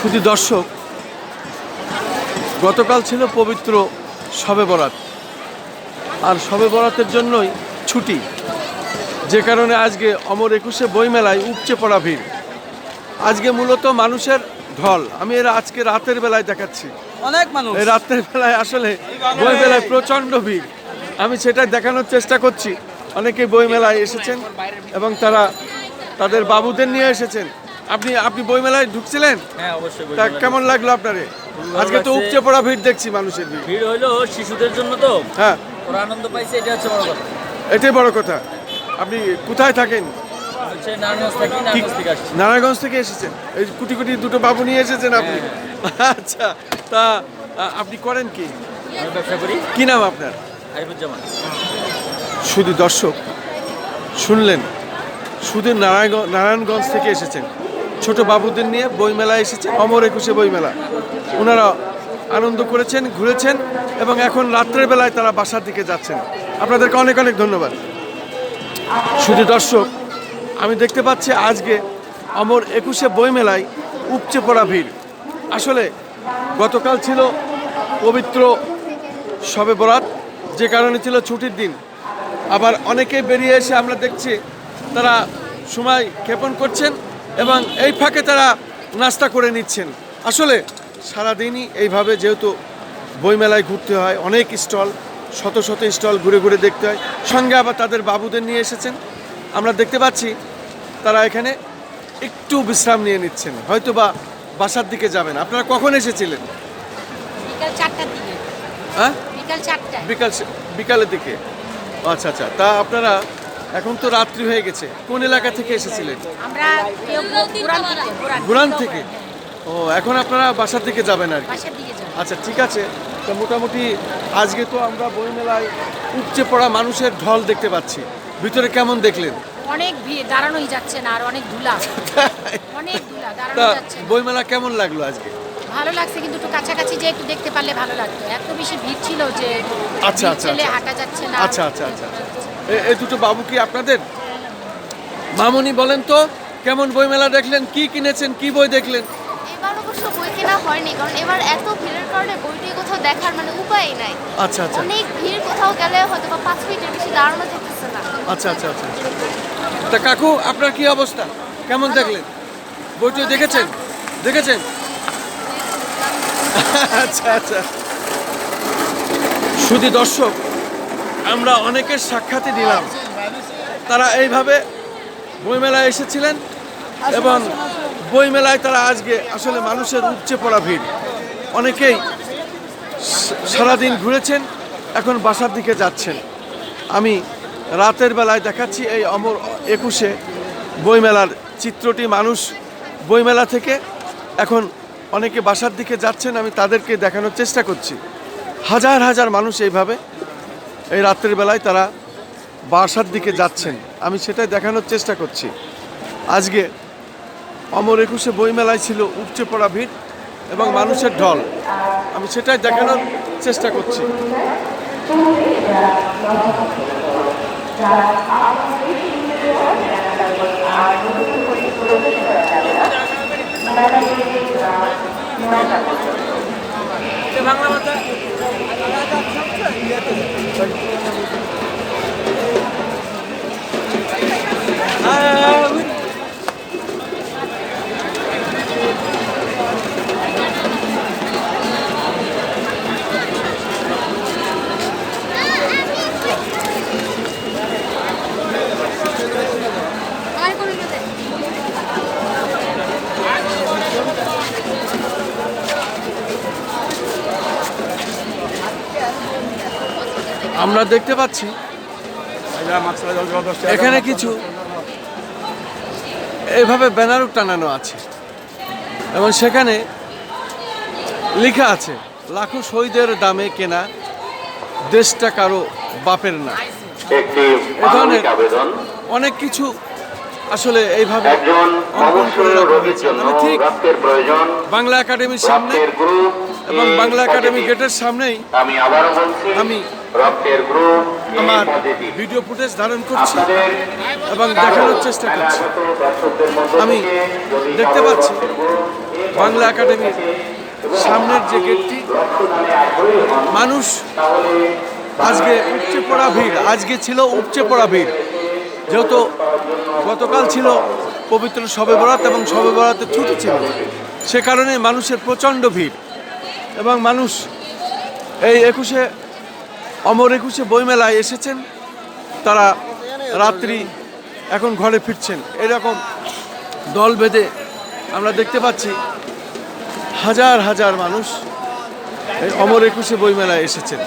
শুধু দর্শক গতকাল ছিল পবিত্র শবে বরাত। আর শবে বরাতের জন্যই ছুটি। যে কারণে আজকে অমর একুশে বইমেলায় উপচে পড়া ভিড়। আজকে মূলত মানুষের ঢল। আমি এরা আজকে রাতের বেলায় দেখাচ্ছি। অনেক মানুষ। এই রাতের বেলায় আসলে বই মেলায় প্রচণ্ড ভিড়। আমি সেটা দেখানোর চেষ্টা করছি। অনেকেই বই মেলায় এসেছেন এবং তারা তাদের বাবুদের নিয়ে এসেছেন। আপনি আপনি বইমেলায় ঢুকছিলেন? হ্যাঁ অবশ্যই তা কেমন লাগল আপনারে? আজকে তো উপচে পড়া ভিড় দেখছি মানুষের ভিড়। ভিড় হইল শিশুদের জন্য তো। হ্যাঁ। ওরা আনন্দ পাইছে এটা হচ্ছে বড় কথা। এটাই বড় কথা। আপনি কোথায় থাকেন? নারায়ণগঞ্জ থাকি নারায়ণগঞ্জ নারায়ণগঞ্জ এসেছেন? এই কুটি কুটি দুটো বাবু নিয়ে এসেছেন আপনি? হ্যাঁ। আচ্ছা তা আপনি করেন কি? ব্যবসা করি। কি নাম আপনার? আরিফুজ্জামান। শুধু দর্শক শুনলেন? শুধু নারায়ণ নারায়ণগঞ্জ থেকে এসেছেন। ছোট বাবুদের নিয়ে বইমেলায় এসেছে, অমর একুশে বইমেলা। ওনারা আনন্দ করেছেন, ঘুরেছেন এবং এখন রাত্রের বেলায় তারা বাসার দিকে যাচ্ছেন। আপনাদেরকে অনেক অনেক ধন্যবাদ। শুধু দর্শক, আমি দেখতে পাচ্ছি আজকে অমর একুশে বইমেলায় উপচে পড়া ভিড়। আসলে গতকাল ছিল পবিত্র শবে বরাত, যে কারণে ছিল ছুটির দিন। আবার অনেকে বেরিয়ে এসে আমরা দেখছি, তারা সময় ক্ষেপণ করছেন। এবং এই ফাঁকে তারা নাস্তা করে নিচ্ছেন। আসলে সারাদিনই এইভাবে যেহেতু বইমেলায় ঘুরতে হয় অনেক স্টল শত শত স্টল ঘুরে ঘুরে দেখতে হয়। সঙ্গে আবার তাদের বাবুদের নিয়ে এসেছেন। আমরা দেখতে পাচ্ছি তারা এখানে একটু বিশ্রাম নিয়ে নিচ্ছেন। হয়তো বা বাসার দিকে যাবেন। আপনারা কখন এসেছিলেন? বিকাল হ্যাঁ? বিকাল চারটায়। বিকাল বিকালের দিকে। আচ্ছা আচ্ছা। তা আপনারা এখন তো রাত্রি হয়ে গেছে। কোন এলাকা থেকে এসেছিলেন? আমরা পুরান থেকে পুরান গুরান থেকে? ও এখন আপনারা বাসার দিকে যাবেন আর আচ্ছা ঠিক আছে। তো মোটামুটি আজকে তো আমরা বইমেলায় উপচে পড়া মানুষের ঢল দেখতে পাচ্ছি। ভিতরে কেমন দেখলেন? অনেক ভিড় দাঁড়ানোই যাচ্ছে না আর অনেক ধুলা। অনেক ধুলা দাঁড়ানো যাচ্ছে বইমেলা কেমন লাগল আজকে? ভালো লাগছে কিন্তু একটু কাছাকাছি যে একটু দেখতে পারলে ভালো লাগতো। এত বেশি ভিড় ছিল যে আচ্ছা, আচ্ছা, আচ্ছা। হাঁটা যাচ্ছে না। আচ্ছা, আচ্ছা, আচ্ছা। এ- এই দুটো বাবু কি আপনাদের? মামুনি বলেন তো কেমন বইমেলা দেখলেন কি কিনেছেন কি বই দেখলেন? এবার অবশ্য বই কেনা হয়নি কারণ এবার এত ভিড়ের কারণে বইটি কোথাও দেখার মানে উপায়ই নাই। আচ্ছা আচ্ছা। অনেক ভিড় কোথাও গেলে হয়তো বা পাঁচ মিনিটের বেশি দাঁড়ানো যেতেছে না। আচ্ছা আচ্ছা আচ্ছা তা কাকু আপনার কি অবস্থা? কেমন দেখলেন? বইটি দেখেছেন? দেখেছেন? আচ্ছা আচ্ছা। শুধু দর্শক আমরা অনেকের সাক্ষাৎই দিলাম তারা এইভাবে বইমেলায় এসেছিলেন এবং বইমেলায় তারা আজকে আসলে মানুষের উপচে পড়া ভিড়। অনেকেই সারাদিন ঘুরেছেন, এখন বাসার দিকে যাচ্ছেন। আমি রাতের বেলায় দেখাচ্ছি এই অমর একুশে বইমেলার চিত্রটি। মানুষ বইমেলা থেকে এখন অনেকে বাসার দিকে যাচ্ছেন, আমি তাদেরকে দেখানোর চেষ্টা করছি। হাজার হাজার মানুষ এইভাবে এই রাত্রের বেলায় তারা বাসার দিকে যাচ্ছেন। আমি সেটাই দেখানোর চেষ্টা করছি। আজকে অমর একুশে বইমেলায় ছিল উপচে পড়া ভিড় এবং মানুষের ঢল। আমি সেটাই দেখানোর চেষ্টা করছি। আমরা দেখতে পাচ্ছি এখানে কিছু এভাবে ব্যানারও টানানো আছে। এবং সেখানে লেখা আছে লাখো শহীদের দামে কেনা দেশটা কারও বাপের না। এ ধরনের অনেক কিছু আসলে এইভাবে অঙ্কন করে আমি ঠিক বাংলা একাডেমির সামনে এবং বাংলা একাডেমি গেটের সামনেই আমি আমি রক্তের গ্রুপ আমার ভিডিও ফুটেজ ধারণ করছি এবং দেখানোর চেষ্টা করছি। আমি দেখতে পাচ্ছি বাংলা একাডেমির সামনের যে গেটটি মানুষ আজকে উপচে পড়া ভিড় আজকে ছিল উপচে পড়া ভিড়। যেহেতু গতকাল ছিল পবিত্র শবে বরাত এবং শবে বরাতে ছুটি ছিল, সে কারণে মানুষের প্রচণ্ড ভিড় এবং মানুষ এই একুশে, অমর একুশে বইমেলায় এসেছেন, তারা রাত্রি এখন ঘরে ফিরছেন। এরকম দল বেঁধে আমরা দেখতে পাচ্ছি হাজার হাজার মানুষ এই অমর একুশে বইমেলায় এসেছেন।